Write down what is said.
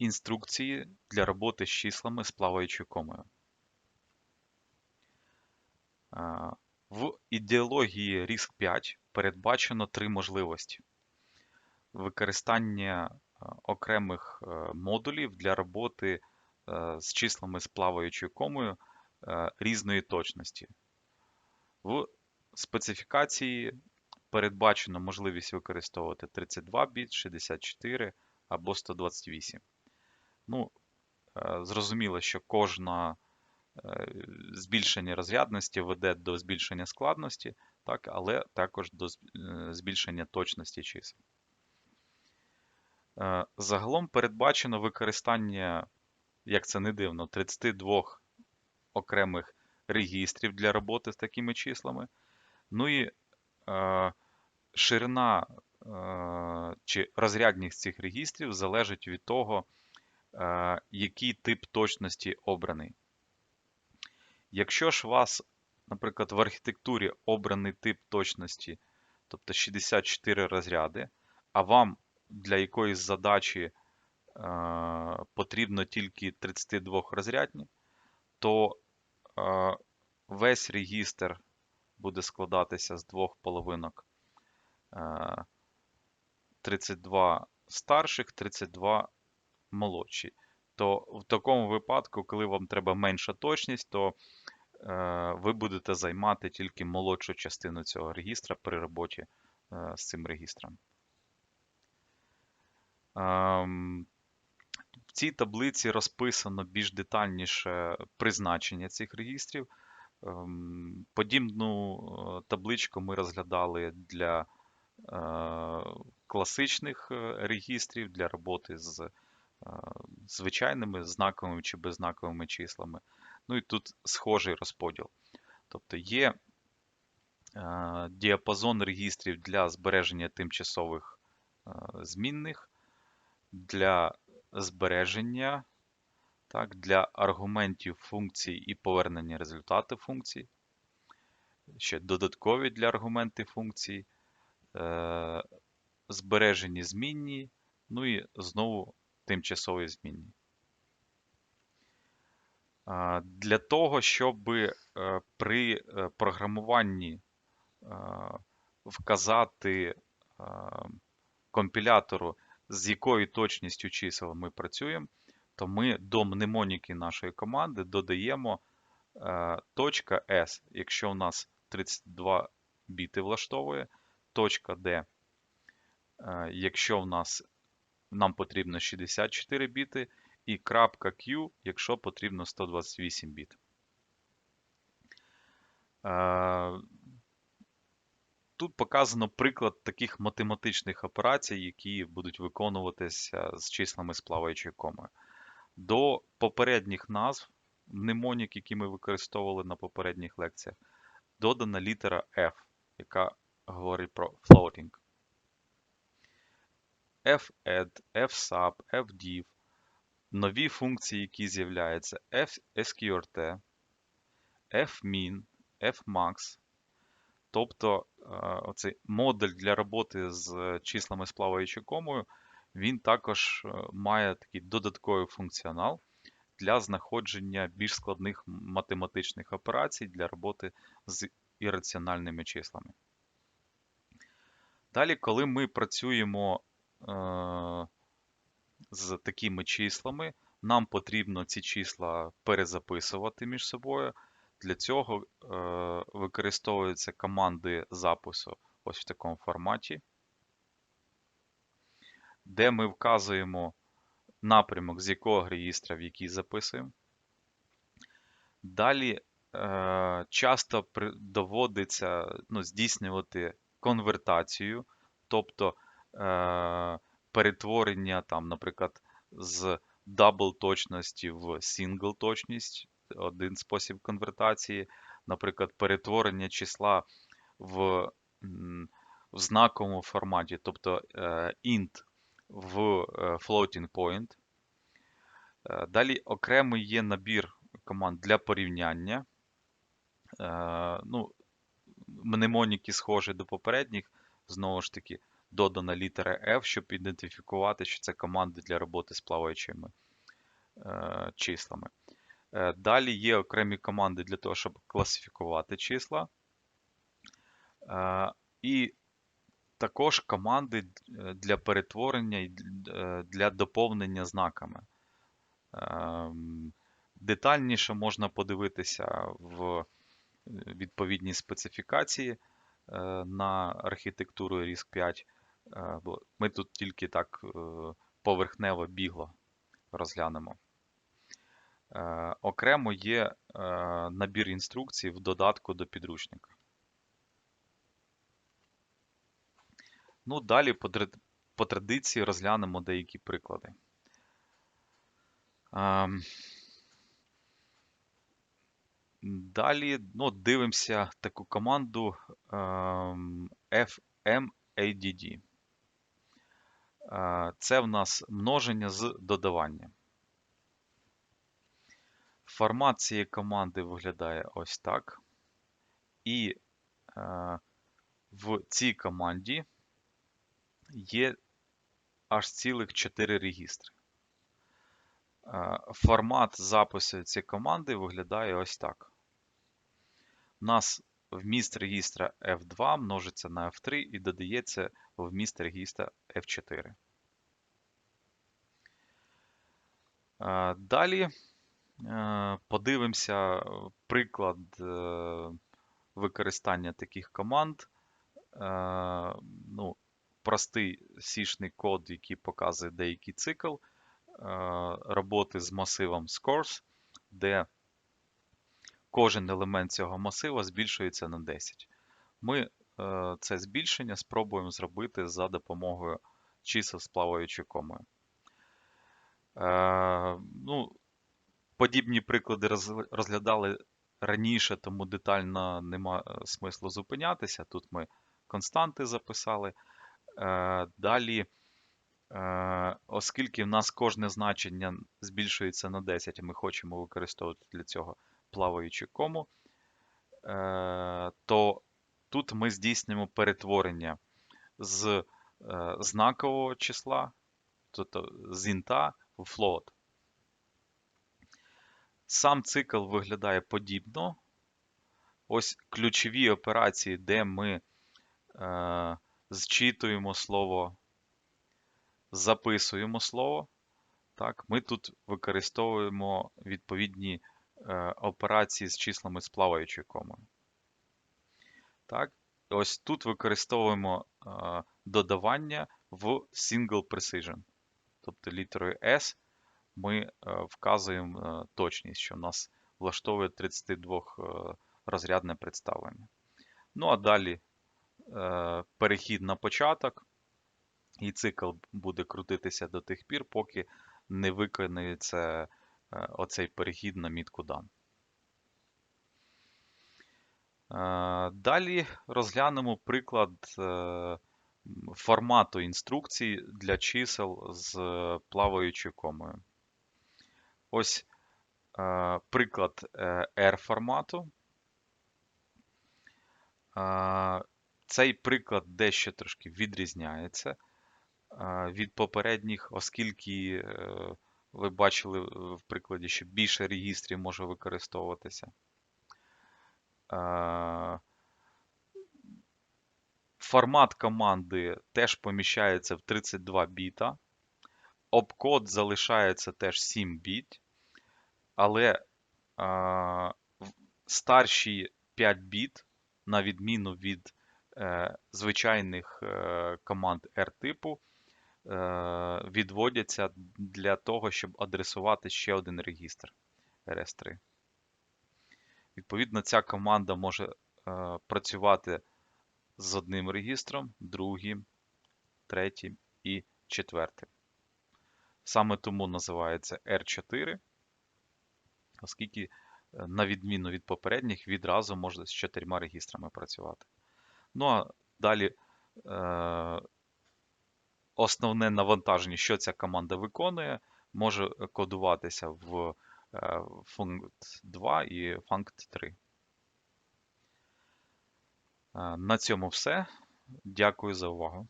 інструкції для роботи з числами з плаваючою комою. Е, В ідеології RISC 5 передбачено три можливості: використання е, окремих е, модулів для роботи е, з числами з плаваючою комою е, різної точності. В специфікації передбачено можливість використовувати 32 біт, 64 або 128. Ну, е, зрозуміло, що кожна е, збільшення розрядності веде до збільшення складності, так, але також до е, збільшення точності чисел. Е, Загалом передбачено використання, як це не дивно, 32 окремих регістрів для роботи з такими числами. Ну і е, ширина е, чи розрядність цих регістрів залежить від того, який тип точності обраний. Якщо ж у вас, наприклад, в архітектурі обраний тип точності, тобто 64 розряди, а вам для якоїсь задачі е, потрібно тільки 32 розрядні, то е, весь регістр буде складатися з двох половинок е, 32 старших, 32 молодші. То в такому випадку, коли вам треба менша точність, то е, ви будете займати тільки молодшу частину цього регістра при роботі е, з цим регістром. Ем, в цій таблиці розписано більш детальніше призначення цих регістрів. Ем, Подібну е, табличку ми розглядали для е, класичних е, регістрів для роботи з е, звичайними знаковими чи беззнаковими числами. Ну і тут схожий розподіл. Тобто є е, діапазон регістрів для збереження тимчасових е, змінних, для збереження, так, для аргументів функцій і повернення результату функцій, ще додаткові для аргументів функцій, е, збережені змінні, ну і знову тимчасові змінні. Для того, щоб е, при е, програмуванні е, вказати компілятору, з якою точністю чисел ми працюємо, то ми до мнемоніки нашої команди додаємо точка S, якщо у нас 32 біти влаштовує, точка D, якщо в нас нам потрібно 64 біти, і крапка Q, якщо потрібно 128 біт. Е, Тут показано приклад таких математичних операцій, які будуть виконуватися з числами з плаваючою комою. До попередніх назв мнемонік, які ми використовували на попередніх лекціях, додана літера F, яка говорить про floating. Fadd, fsub, fdiv, нові функції, які з'являються fsqrt, fmin, fmax. Тобто е, оцей модуль для роботи з числами з плаваючою комою, він також е, має такий додатковий функціонал для знаходження більш складних математичних операцій для роботи з ірраціональними числами. Далі, коли ми працюємо з такими числами, нам потрібно ці числа перезаписувати між собою. Для цього е, використовуються команди запису ось в такому форматі, де ми вказуємо напрямок, з якого реєстра в який записуємо. Далі е, часто доводиться ну, здійснювати конвертацію, тобто е, перетворення, там, наприклад, з double точності в single точність один спосіб конвертації, наприклад, перетворення числа в, в знаковому форматі, тобто е, int в е, floating point. Е, Далі окремий є набір команд для порівняння. Е, Ну, Мнемоніки схожі до попередніх, знову ж таки, додана літера F, щоб ідентифікувати, що це команди для роботи з плаваючими е, числами. Е, Далі є окремі команди для того, щоб класифікувати числа. Е, І також команди е, для перетворення і е, для доповнення знаками. Ем, Детальніше можна подивитися в е, відповідній специфікації е, на архітектуру RISC 5. е, бо Ми тут тільки так е, поверхнево бігло розглянемо. Е, Окремо є е, набір інструкцій в додатку до підручника. Ну, далі по, традиції розглянемо деякі приклади. Далі ну, дивимося таку команду ем, FMADD. Е, Це в нас множення з додаванням. Формат цієї команди виглядає ось так. І е, в цій команді є аж цілих 4 регістри. Е, Формат запису цієї команди виглядає ось так. У нас вміст регістра F2 множиться на F3 і додається вміст регістра F4. Е, Далі е, подивимося е, приклад використання таких команд. Ну, простий сішний код, який показує деякий цикл роботи з масивом scores, де кожен елемент цього масива збільшується на 10. Ми е, це збільшення спробуємо зробити за допомогою чисел з плаваючою комою. Е, ну, подібні приклади розглядали раніше, тому детально нема е, смислу зупинятися. Тут ми константи записали. Далі, оскільки в нас кожне значення збільшується на 10, а ми хочемо використовувати для цього плаваючу кому, е, то тут ми здійснюємо перетворення з е, знакового числа, тобто з інта в float. Сам цикл виглядає подібно. Ось ключові операції, де ми е, зчитуємо слово, записуємо слово. Так, Ми тут використовуємо відповідні операції з числами з плаваючою комою. Так, ось тут використовуємо е, додавання в single precision. Тобто літерою S ми е, вказуємо е, точність, що в нас влаштовує 32-розрядне представлення. Ну а далі е, перехід на початок, і цикл буде крутитися до тих пір, поки не виконується е, оцей перехід на мітку дан. Е, Далі розглянемо приклад е, формату інструкцій для чисел з плаваючою комою. Ось е, приклад е, R формату. Е, Цей приклад дещо трошки відрізняється е, від попередніх, оскільки е, ви бачили в прикладі, що більше регістрів може використовуватися. Е, Формат команди теж поміщається в 32 біта. Обкод залишається теж 7 біт, але е, старші 5 біт, на відміну від е, звичайних е, команд R-типу, е, відводяться для того, щоб адресувати ще один регістр RS3. Відповідно, ця команда може е, працювати з одним регістром, другим, третім і четвертим. Саме тому називається R4, оскільки, е, на відміну від попередніх, відразу можна з чотирма регістрами працювати. Ну а далі е, основне навантаження, що ця команда виконує, може кодуватися в функт funct 2 і funct 3. Е, На цьому все. Дякую за увагу.